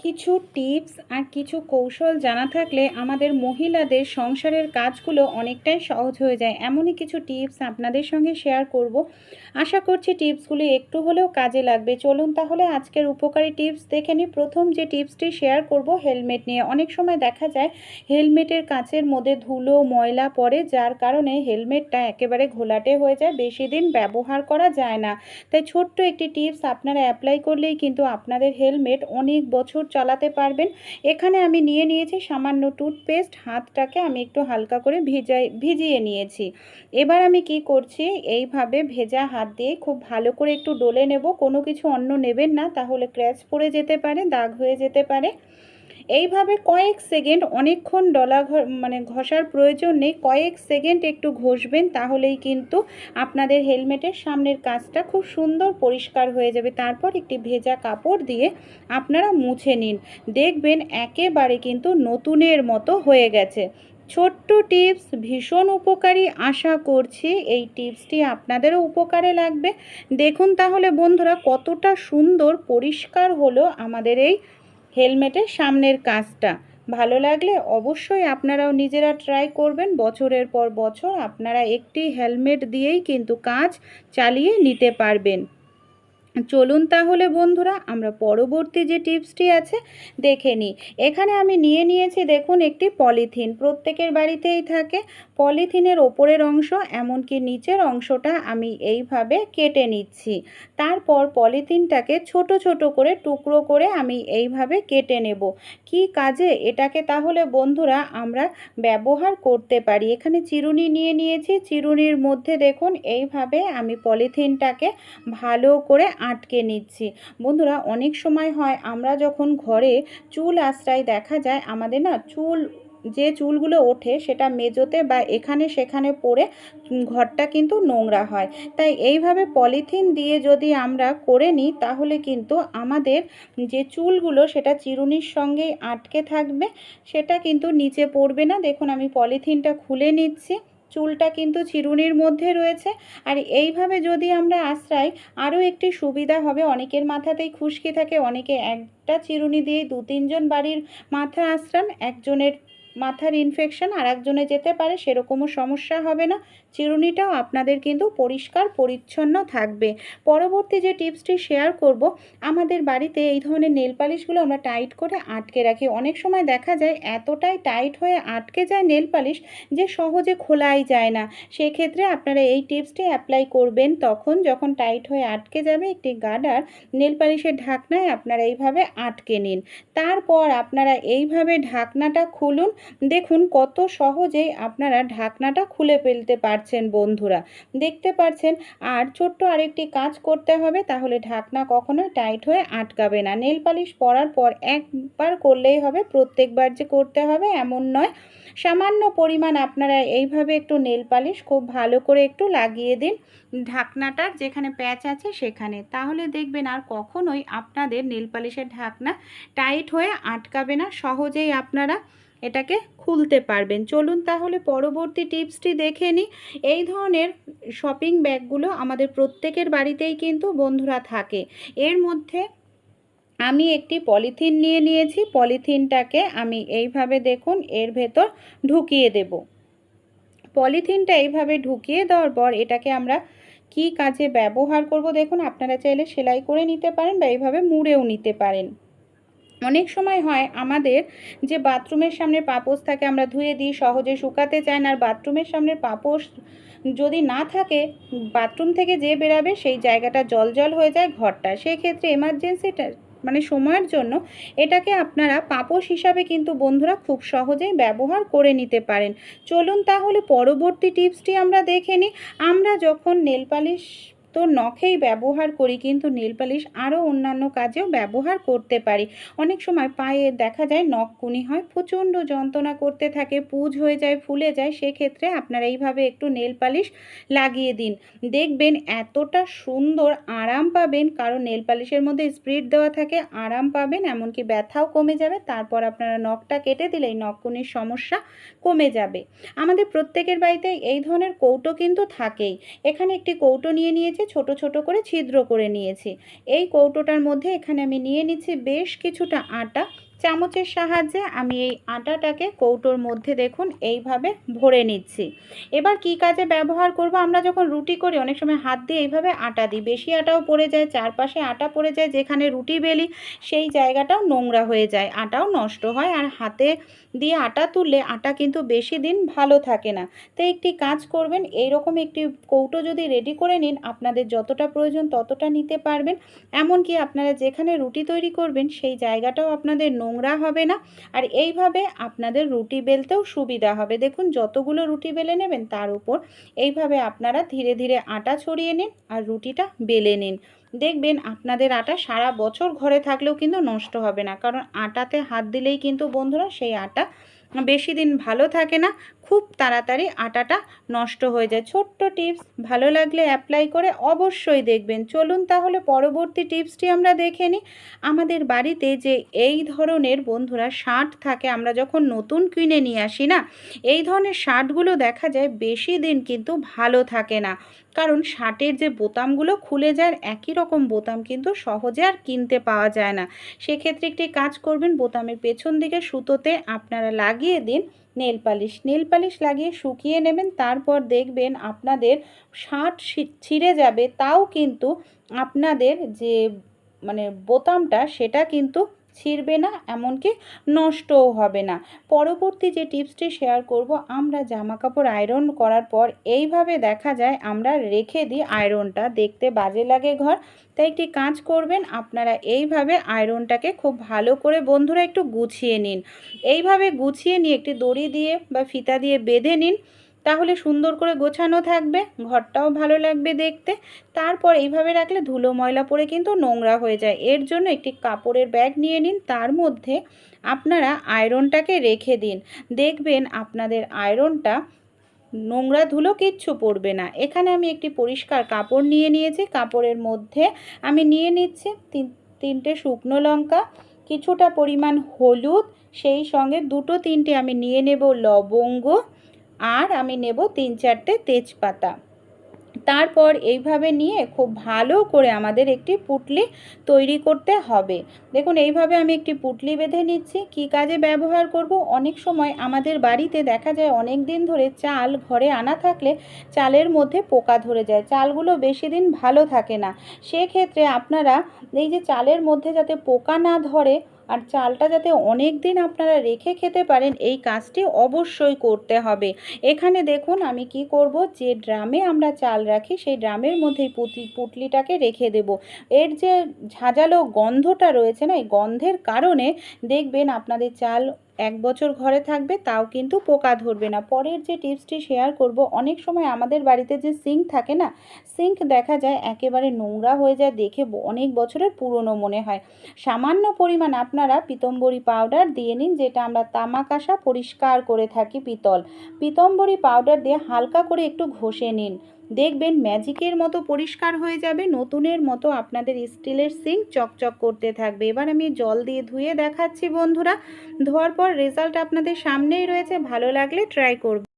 কিছু টিপস আর কিছু কৌশল জানা থাকলে আমাদের মহিলাদের সংসারের কাজগুলো অনেকটাই সহজ হয়ে যায়। এমনই কিছু টিপস আপনাদের সঙ্গে শেয়ার করব। আশা করছি টিপসগুলি একটু হলেও কাজে লাগবে। চলুন তাহলে আজকের উপকারী টিপস দেখে নিই। প্রথম যে টিপসটি শেয়ার করব, হেলমেট নিয়ে। অনেক সময় দেখা যায় হেলমেটের কাচের মধ্যে ধুলো, ময়লা পড়ে, যার কারণে হেলমেটটা একেবারে ঘোলাটে হয়ে যায়, বেশি দিন ব্যবহার করা যায় না। তাই ছোট্ট একটি টিপস আপনারা অ্যাপ্লাই করলেই কিন্তু আপনাদের হেলমেট অনেক বছর চালাতে পারবেন। এখানে আমি নিয়ে নিয়েছি সামান্য টুথপেস্ট। হাতটাকে আমি একটু হালকা করে ভিজাই, ভিজিয়ে নিয়েছি। এবার আমি কি করছি? এইভাবে ভেজা হাত দিয়ে খুব ভালো করে একটু ডলে নেব। কোনো কিছু অন্য নেবেন না, তাহলে ক্র্যাচ পড়ে যেতে পারে, দাগ হয়ে যেতে পারে। এইভাবে কয়েক সেকেন্ড, অনেকক্ষণ ডলা মানে ঘষার প্রয়োজন নেই, কয়েক সেকেন্ড একটু ঘষবেন, তাহলেই কিন্তু আপনাদের হেলমেটের সামনের কাজটা খুব সুন্দর পরিষ্কার হয়ে যাবে। তারপর একটি ভেজা কাপড় দিয়ে আপনারা মুছে নিন। দেখবেন একেবারে কিন্তু নতুনের মতো হয়ে গেছে। ছোট্ট টিপস, ভীষণ উপকারী। আশা করছি এই টিপসটি আপনাদেরও উপকারে লাগবে। দেখুন তাহলে বন্ধুরা কতটা সুন্দর পরিষ্কার হলো আমাদের এই হেলমেটের সামনের কাজটা। ভালো লাগলে অবশ্যই আপনারাও নিজেরা ট্রাই করবেন। বছরের পর বছর আপনারা একটি হেলমেট দিয়েই কিন্তু কাজ চালিয়ে নিতে পারবেন। চলুন তাহলে বন্ধুরা, আমরা পরবর্তী যে টিপসটি আছে দেখে নিই। এখানে আমি নিয়ে নিয়েছি দেখুন একটি পলিথিন, প্রত্যেকের বাড়িতেই থাকে। পলিথিনের ওপরের অংশ এমনকি নিচের অংশটা আমি এইভাবে কেটে নিচ্ছি। তারপর পলিথিনটাকে ছোট ছোট করে টুকরো করে আমি এইভাবে কেটে নেব। কি কাজে? এটাকে তাহলে বন্ধুরা আমরা ব্যবহার করতে পারি। এখানে চিরুনি নিয়ে নিয়েছি। চিরুনির মধ্যে দেখুন এইভাবে আমি পলিথিনটাকে ভালো করে আটকে নিচ্ছি। বন্ধুরা, অনেক সময় হয় আমরা যখন ঘরে চুল আশ্রয় দেখা যায়, আমাদের না চুল, যে চুলগুলো ওঠে সেটা মেজোতে বা এখানে সেখানে পড়ে ঘরটা কিন্তু নোংরা হয়। তাই এইভাবে পলিথিন দিয়ে যদি আমরা করে নিই, তাহলে কিন্তু আমাদের যে চুলগুলো সেটা চিরুনির সঙ্গেই আটকে থাকবে, সেটা কিন্তু নিচে পড়বে না। দেখুন, আমি পলিথিনটা খুলে নিচ্ছি। চুলটা কিন্তু চিরুনির মধ্যে রয়েছে। আর এইভাবে যদি আমরা আশ্রাই আরও একটি সুবিধা হবে। অনেকের মাথাতেই খুশকি থাকে, অনেকে একটা চিরুনি দিয়ে দু তিনজন বাড়ির মাথা আশ্রান একজনের মাথার ইনফেকশন আর একজনে যেতে পারে, সেরকমও সমস্যা হবে না। চিরুনিটাও আপনাদের কিন্তু পরিষ্কার, পরিচ্ছন্ন থাকবে। পরবর্তী যে টিপসটি শেয়ার করব, আমাদের বাড়িতে এই ধরনের নেল পালিশগুলো আমরা টাইট করে আটকে রাখি। অনেক সময় দেখা যায় এতটাই টাইট হয়ে আটকে যায় নেল পালিশ যে সহজে খোলাই যায় না। সেক্ষেত্রে আপনারা এই টিপসটি অ্যাপ্লাই করবেন তখন যখন টাইট হয়ে আটকে যাবে একটি গার্ডার নেল পালিশের ঢাকনায় আপনারা এইভাবে আটকে নিন। তারপর আপনারা এইভাবে ঢাকনাটা খুলুন। দেখুন কত সহজেই আপনারা ঢাকনাটা খুলে ফেলতে পারছেন বন্ধুরা। দেখতে পারছেন, আর ছোট্ট আরেকটি কাজ করতে হবে, তাহলে ঢাকনা কখনো টাইট হয়ে আটকাবে না। নেল পালিশ পরার পর একবার করলেই হবে, প্রত্যেকবার যে করতে হবে এমন নয়। সামান্য পরিমাণ আপনারা এইভাবে একটু নেল পালিশ খুব ভালো করে একটু লাগিয়ে দিন ঢাকনাটার যেখানে প্যাচ আছে সেখানে। তাহলে দেখবেন আর কখনোই আপনাদের নেল পালিশের ঢাকনা টাইট হয়ে আটকাবে না। সহজেই আপনারা এটাকে খুলতে পারবেন। চলুন তাহলে পরবর্তী টিপসটি দেখে নিই। এই ধরনের শপিং ব্যাগগুলো আমাদের প্রত্যেকের বাড়িতেই কিন্তু বন্ধুরা থাকে। এর মধ্যে আমি একটি পলিথিন নিয়ে নিয়েছি। পলিথিনটাকে আমি এইভাবে দেখুন, এর ভেতর ঢুকিয়ে দেব। পলিথিনটা এইভাবে ঢুকিয়ে দেওয়ার পর এটাকে আমরা কি কাজে ব্যবহার করব দেখুন, আপনারা চাইলে সেলাই করে নিতে পারেন বা এইভাবে মুড়েও নিতে পারেন। অনেক সময় হয় আমাদের যে বাথরুমের সামনে পাপোশ থাকে আমরা ধুয়ে দিই, সহজে শুকাতে চাই না। আর বাথরুমের সামনে পাপোশ যদি না থাকে, বাথরুম থেকে যে বেরাবে সেই জায়গাটা জল জল হয়ে যায় ঘরটা। সেই ক্ষেত্রে এমার্জেন্সিটা মানে সময়ের জন্য এটাকে আপনারা পাপোশ হিসাবে কিন্তু বন্ধুরা খুব সহজেই ব্যবহার করে নিতে পারেন। চলুন তাহলে পরবর্তী টিপসটি আমরা দেখে নিই। আমরা যখন নেল পালিশ তো নখেই ব্যবহার করি, কিন্তু নীল পালিশ আরও অন্যান্য কাজেও ব্যবহার করতে পারি। অনেক সময় পায়ে দেখা যায় নখ কুনি হয়, প্রচণ্ড যন্ত্রণা করতে থাকে, পুজ হয়ে যায়, ফুলে যায়, সেক্ষেত্রে আপনারা এইভাবে একটু নেল পালিশ লাগিয়ে দিন। দেখবেন এতটা সুন্দর আরাম পাবেন, কারণ নেল পালিশের মধ্যে স্প্রিড দেওয়া থাকে, আরাম পাবেন, এমনকি ব্যথাও কমে যাবে, তারপর আপনারা নখটা কেটে দিলেই নখকুনির সমস্যা কমে যাবে। আমাদের প্রত্যেকের বাড়িতে এই ধরনের কৌটো কিন্তু থাকেই। এখানে একটি কৌটো নিয়ে নিয়েছি নিয়েছি ছোট ছোট করে ছিদ্র করে নিয়েছি। এই কৌটোটার মধ্যে এখানে আমি নিয়ে নিচ্ছি বেশ কিছুটা আটা চামচের সাহায্যে আমি এই আটাটাকে কৌটোর মধ্যে দেখুন এইভাবে ভরে নিচ্ছি। এবার কি কাজে ব্যবহার করব? আমরা যখন রুটি করি, অনেক সময় হাত দিয়ে এইভাবে আটা দিই। বেশি আটাও পড়ে যায়, চারপাশে আটা পড়ে যায়, যেখানে রুটি বেলি, সেই জায়গাটাও নোংরা হয়ে যায়, আটাও নষ্ট হয়। আর হাতে দিয়ে আটা তুললে আটা কিন্তু বেশি দিন ভালো থাকে না। তো একটি কাজ করবেন, এইরকম একটি কৌটো যদি রেডি করে নিন, আপনাদের যতটা প্রয়োজন ততটা নিতে পারবেন। এমনকি আপনারা যেখানে রুটি তৈরি করবেন, সেই জায়গাটাও আপনাদের নোংরা হবে না। আর এইভাবে আপনাদের রুটি বেলতেও সুবিধা হবে। দেখুন, যতগুলো রুটি বেলে নেবেন, তার উপর এইভাবে আপনারা ধীরে ধীরে আটা ছড়িয়ে নিন আর রুটিটা বেলে নিন। দেখবেন আপনাদের আটা সারা বছর ঘরে থাকলেও কিন্তু নষ্ট হবে না। কারণ আটাতে হাত দিলেই কিন্তু বন্ধুরা সেই আটা বেশি দিন ভালো থাকে না, খুব তাড়াতাড়ি আটাটা নষ্ট হয়ে যায়। ছোট্ট টিপস, ভালো লাগলে অ্যাপ্লাই করে অবশ্যই দেখবেন। চলুন তাহলে পরবর্তী টিপসটি আমরা দেখে নিই। আমাদের বাড়িতে যে এই ধরনের বন্ধুরা শার্ট থাকে, আমরা যখন নতুন কিনে নিয়ে আসি না, এই ধরনের শার্টগুলো দেখা যায় বেশি দিন কিন্তু ভালো থাকে না। কারণ শার্টের যে বোতামগুলো খুলে যায়, একই রকম বোতাম কিন্তু সহজে আর কিনতে পাওয়া যায় না। সেক্ষেত্রে একটি কাজ করবেন, বোতামের পেছন দিকে সুতোতে আপনারা লাগিয়ে দিন নেল পালিশ। নেল পালিশ লাগিয়ে শুকিয়ে নেবেন, তারপর দেখবেন আপনাদের শার্ট ছিঁড়ে যাবে। তাও কিন্তু আপনাদের যে মানে বোতামটা, সেটা কিন্তু ছিঁড়বে না, এমনকি নষ্টও হবে না। পরবর্তী যে টিপসটি শেয়ার করব, আমরা জামা কাপড় আয়রন করার পর এইভাবে দেখা যায়, আমরা রেখে দিই আয়রনটা। দেখতে বাজে লাগে ঘর, তাই একটি কাজ করবেন, আপনারা এইভাবে আয়রনটাকে খুব ভালো করে বন্ধুরা একটু গুছিয়ে নিন। এইভাবে গুছিয়ে নিয়ে একটি দড়ি দিয়ে বা ফিতা দিয়ে বেঁধে নিন। তাহলে সুন্দর করে গোছানো থাকবে, ঘরটাও ভালো লাগবে দেখতে। তারপর এইভাবে রাখলে ধুলো ময়লা পড়ে কিন্তু নোংরা হয়ে যায়। এর জন্য একটি কাপড়ের ব্যাগ নিয়ে নিন। তার মধ্যে আপনারা আয়রনটাকে রেখে দিন। দেখবেন আপনাদের আয়রনটা নোংরা ধুলো কিচ্ছু পড়বে না। এখানে আমি একটি পরিষ্কার কাপড় নিয়ে নিয়েছি। কাপড়ের মধ্যে আমি নিয়ে নিচ্ছি তিন, তিনটে শুকনো লঙ্কা, কিছুটা পরিমাণ হলুদ, সেই সঙ্গে দুটো তিনটে আমি নিয়ে নেব লবঙ্গ আর আমি নেব তিন চারটে তেজপাতা। তারপর এইভাবে নিয়ে খুব ভালো করে আমাদের একটি পুটলি তৈরি করতে হবে। দেখুন, এইভাবে আমি একটি পুটলি বেঁধে নিচ্ছি। কি কাজে ব্যবহার করব? অনেক সময় আমাদের বাড়িতে দেখা যায় অনেক দিন ধরে চাল ঘরে আনা থাকলে চালের মধ্যে পোকা ধরে যায়। চালগুলো বেশি দিন ভালো থাকে না। সেক্ষেত্রে আপনারা এই যে চালের মধ্যে যাতে পোকা না ধরে আর চালটা যাতে অনেক দিন আপনারা রেখে খেতে পারেন, এই কাজটি অবশ্যই করতে হবে। এখানে দেখুন, আমি কি করব? যে ড্রামে আমরা চাল রাখি, সেই ড্রামের মধ্যেই পুতি, পুটলিটাকে রেখে দেব। এর যে ঝাঁঝালো গন্ধটা রয়েছে না, এই গন্ধের কারণে দেখবেন আপনাদের চাল এক বছর ঘরে থাকবে, তাও কিন্তু পোকা ধরবে না। পরের যে টিপসটি শেয়ার করব, অনেক সময় আমাদের বাড়িতে যে সিঙ্ক থাকে না, সিঙ্ক দেখা যায় একেবারে নোংরা হয়ে যায় দেখে অনেক বছরের পুরনো মনে হয়। সামান্য পরিমাণ আপনারা পিতম্বরী পাউডার দিয়ে নিন, যেটা আমরা তামাক আসা পরিষ্কার করে থাকি পিতল। পিতম্বরী পাউডার দিয়ে হালকা করে একটু ঘষে নিন। দেখবেন ম্যাজিকের মতো পরিষ্কার হয়ে যাবে, নতুনের মতো আপনাদের স্টিলের সিঙ্ক চকচক করতে থাকবে। এবার আমি জল দিয়ে ধুয়ে দেখাচ্ছি বন্ধুরা। ধোয়ার পর রেজাল্ট আপনাদের সামনেই রয়েছে, ভালো লাগলে ট্রাই করবে